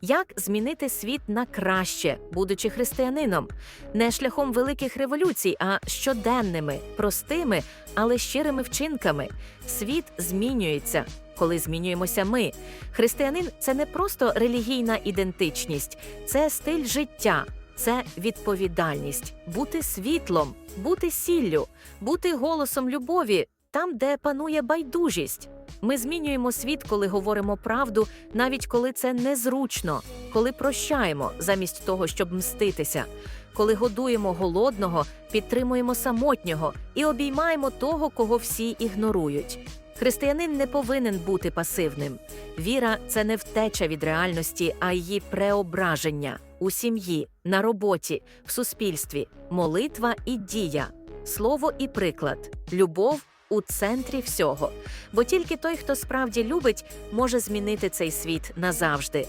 Як змінити світ на краще, будучи християнином, не шляхом великих революцій, а щоденними, простими, але щирими вчинками. Світ змінюється, коли змінюємося ми. Християнин це не просто релігійна ідентичність, це стиль життя, це відповідальність, бути світлом, бути сіллю, бути голосом любові там, де панує байдужість. Ми змінюємо світ, коли говоримо правду, навіть коли це незручно, коли прощаємо замість того, щоб мститися, коли годуємо голодного, підтримуємо самотнього і обіймаємо того, кого всі ігнорують. Християнин не повинен бути пасивним. Віра це не втеча від реальності, а її преображення у сім'ї, на роботі, в суспільстві, молитва і дія, слово і приклад, любов у центрі всього. Бо тільки той, хто справді любить, може змінити цей світ назавжди.